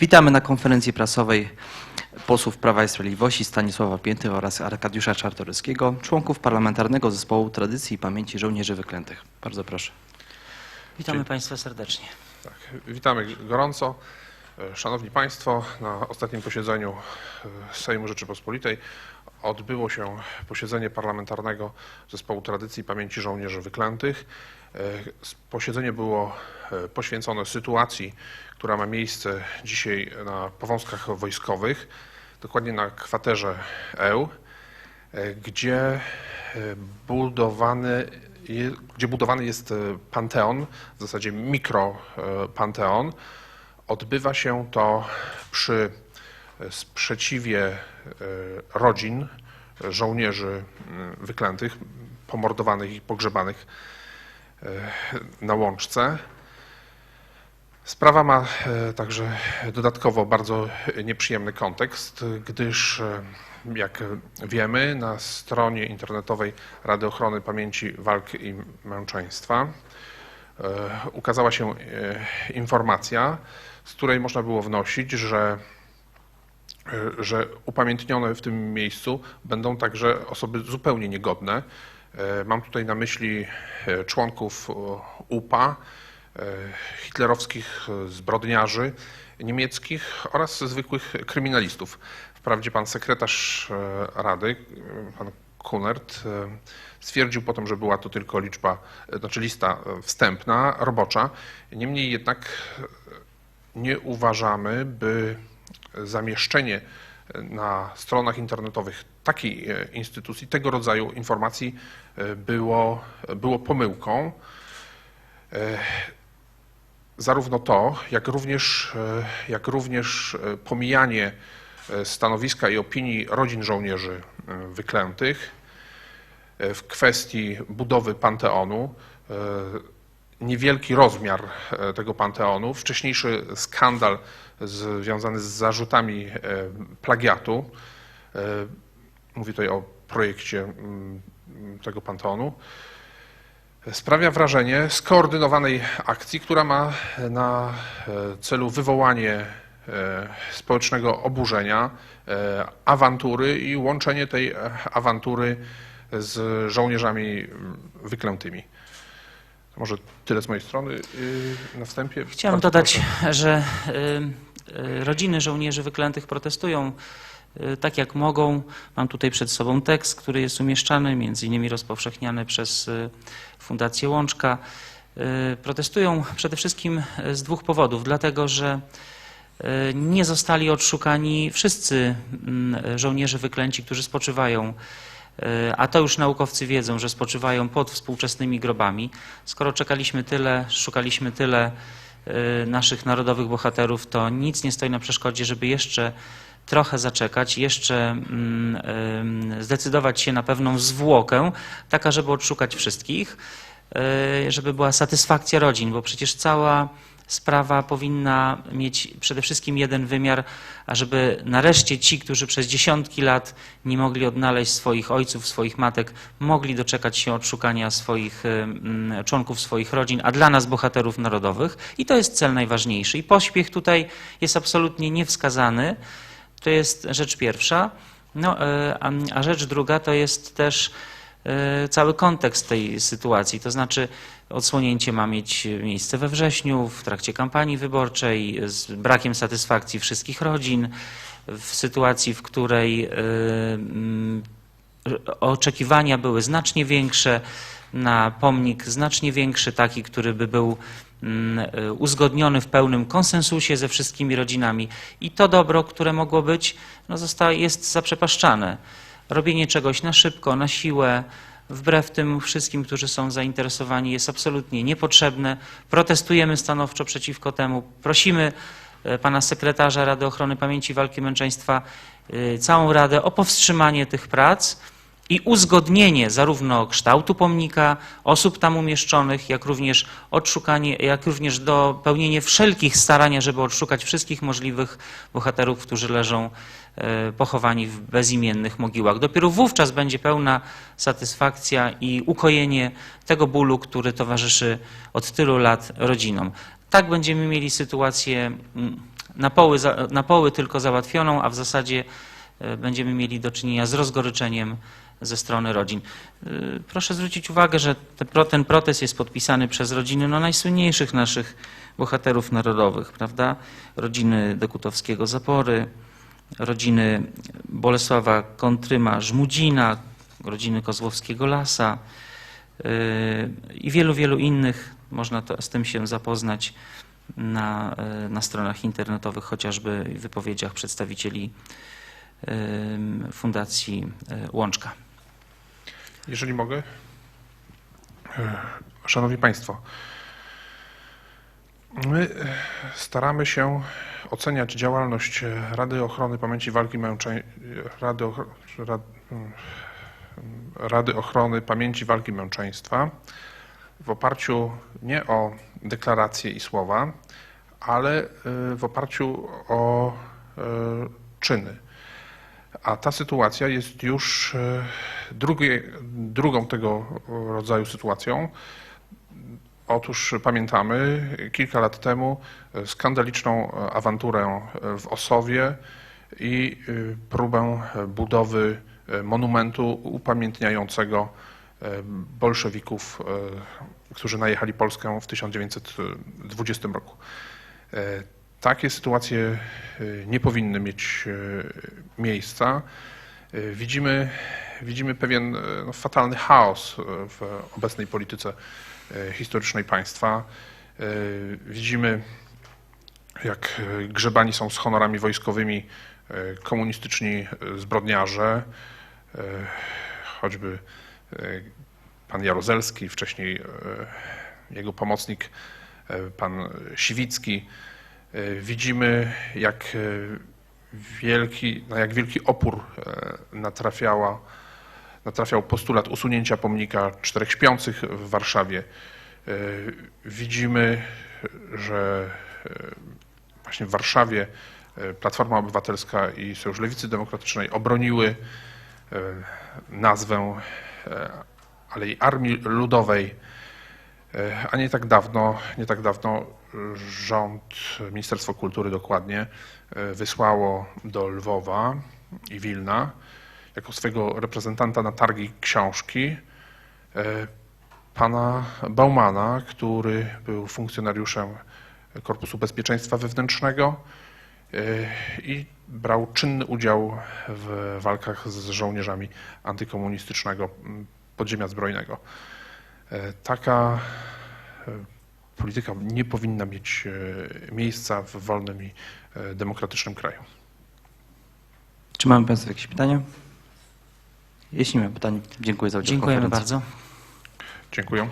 Witamy na konferencji prasowej posłów Prawa i Sprawiedliwości Stanisława Pięty oraz Arkadiusza Czartoryskiego, członków Parlamentarnego Zespołu Tradycji i Pamięci Żołnierzy Wyklętych. Bardzo proszę. Witamy Państwa serdecznie. Tak, witamy gorąco. E, Szanowni Państwo, na ostatnim posiedzeniu e, Sejmu Rzeczypospolitej odbyło się posiedzenie Parlamentarnego Zespołu Tradycji Pamięci Żołnierzy Wyklętych. E, Posiedzenie było e, poświęcone sytuacji, która ma miejsce dzisiaj na powązkach wojskowych, dokładnie na kwaterze EU, e, gdzie budowany, gdzie budowany jest panteon, w zasadzie mikropanteon. Odbywa się to przy sprzeciwie e, rodzin żołnierzy wyklętych, pomordowanych i pogrzebanych e, na łączce. Sprawa ma e, także dodatkowo bardzo nieprzyjemny kontekst, gdyż jak wiemy na stronie internetowej Rady Ochrony Pamięci Walk i Męczeństwa ukazała się informacja, z której można było wnosić, że że upamiętnione w tym miejscu będą także osoby zupełnie niegodne. E, Mam tutaj na myśli e, członków UPA, hitlerowskich zbrodniarzy niemieckich oraz zwykłych kryminalistów. Wprawdzie pan sekretarz Rady, pan Kunert, stwierdził potem, że była to tylko liczba, znaczy lista wstępna, robocza. Niemniej jednak nie uważamy, by zamieszczenie na stronach internetowych takiej e, instytucji, tego rodzaju informacji e, było, było pomyłką. E, Zarówno to, jak również, jak również pomijanie stanowiska i opinii rodzin żołnierzy wyklętych w kwestii budowy panteonu, niewielki rozmiar tego panteonu, wcześniejszy skandal związany z zarzutami e, plagiatu. e, Mówię tutaj o projekcie mm, tego panteonu. Sprawia wrażenie skoordynowanej akcji, która ma na e, celu wywołanie społecznego oburzenia, awantury i łączenie tej awantury z żołnierzami mm, wyklętymi. Może tyle z mojej strony yy, na wstępie. Chciałem Bardzo dodać, proszę. że y, y, rodziny żołnierzy wyklętych protestują tak jak mogą. Mam tutaj przed sobą tekst, który jest umieszczany, między innymi rozpowszechniany przez Fundację Łączka. Protestują przede wszystkim z dwóch powodów. Dlatego, że nie zostali odszukani wszyscy mm, żołnierze wyklęci, którzy spoczywają a to już naukowcy wiedzą, że spoczywają pod współczesnymi grobami. Skoro czekaliśmy tyle, szukaliśmy tyle e, naszych narodowych bohaterów, to nic nie stoi na przeszkodzie, żeby jeszcze trochę zaczekać, jeszcze mm, zdecydować się na pewną zwłokę, taka, żeby odszukać wszystkich, e, żeby była satysfakcja rodzin, bo przecież cała sprawa powinna mieć przede wszystkim jeden wymiar, ażeby nareszcie ci, którzy przez dziesiątki lat nie mogli odnaleźć swoich ojców, swoich matek, mogli doczekać się odszukania swoich mm, członków swoich rodzin, a dla nas bohaterów narodowych. I to jest cel najważniejszy. I pośpiech tutaj jest absolutnie niewskazany. To jest rzecz pierwsza. No, e, a, rzecz druga to jest też cały kontekst tej sytuacji. To znaczy, odsłonięcie ma mieć miejsce we wrześniu, w trakcie kampanii wyborczej, z brakiem satysfakcji wszystkich rodzin, w sytuacji, w której e, oczekiwania były znacznie większe na pomnik znacznie większy, taki, który by był e, uzgodniony w pełnym konsensusie ze wszystkimi rodzinami. I to dobro, które mogło być, no zostaje, jest zaprzepaszczane. Robienie czegoś na szybko, na siłę, wbrew tym wszystkim, którzy są zainteresowani, jest absolutnie niepotrzebne. Protestujemy stanowczo przeciwko temu. Prosimy e, pana sekretarza Rady Ochrony Pamięci Walki Męczeństwa, e, całą Radę o powstrzymanie tych prac i uzgodnienie zarówno kształtu pomnika, osób tam umieszczonych, jak również odszukanie, jak również dopełnienie wszelkich starań, żeby odszukać wszystkich możliwych bohaterów, którzy leżą pochowani w bezimiennych mogiłach. Dopiero wówczas będzie pełna satysfakcja i ukojenie tego bólu, który towarzyszy od tylu lat rodzinom. Tak będziemy mieli sytuację mm, na poły, na poły tylko załatwioną, a w zasadzie e, będziemy mieli do czynienia z rozgoryczeniem ze strony rodzin. E, Proszę zwrócić uwagę, że ten protest jest podpisany przez rodziny no, najsłynniejszych naszych bohaterów narodowych, prawda? Rodziny Dekutowskiego Zapory, rodziny Bolesława Kontryma Żmudzina, rodziny Kozłowskiego Lasa yy, i wielu, wielu innych. Można to, z tym się zapoznać na, yy, na stronach internetowych, chociażby w wypowiedziach przedstawicieli yy, Fundacji Łączka. Jeżeli mogę. E, Szanowni Państwo, my e, staramy się oceniać działalność e, Rady Ochrony Pamięci Walki Męczeń... Rady, Ochro... Rad... mm, Rady Ochrony Pamięci Walki Męczeństwa w oparciu nie o deklaracje i słowa, ale e, w oparciu o e, czyny. A ta sytuacja jest już e, drugie, drugą tego rodzaju sytuacją. Otóż pamiętamy kilka lat temu e, skandaliczną e, awanturę e, w Osowie i próbę budowy monumentu upamiętniającego bolszewików, którzy najechali Polskę w 1920 roku. Takie sytuacje nie powinny mieć miejsca. E, Widzimy, widzimy pewien e, no, fatalny chaos e, w obecnej polityce historycznej państwa. Widzimy, jak grzebani są z honorami wojskowymi komunistyczni zbrodniarze, choćby pan Jaruzelski, wcześniej jego pomocnik, pan Siwicki. Widzimy, jak wielki, na jak wielki opór e, natrafiała, natrafiał postulat usunięcia pomnika czterech śpiących w Warszawie. E, Widzimy, że e, właśnie w Warszawie Platforma Obywatelska i Sojusz Lewicy Demokratycznej obroniły nazwę Alei Armii Ludowej, A nie tak dawno, nie tak dawno e, rząd, Ministerstwo Kultury dokładnie, e, wysłało do Lwowa i Wilna jako swego reprezentanta na targi książki e, pana Baumana, który był funkcjonariuszem Korpusu Bezpieczeństwa Wewnętrznego e, i brał czynny udział w walkach z żołnierzami antykomunistycznego podziemia zbrojnego. E, Taka e, polityka nie powinna mieć e, miejsca w wolnym i demokratycznym kraju. Czy mamy Państwo jakieś pytania? Jeśli nie ma pytań, dziękuję za udział Dziękujemy bardzo. Dziękuję.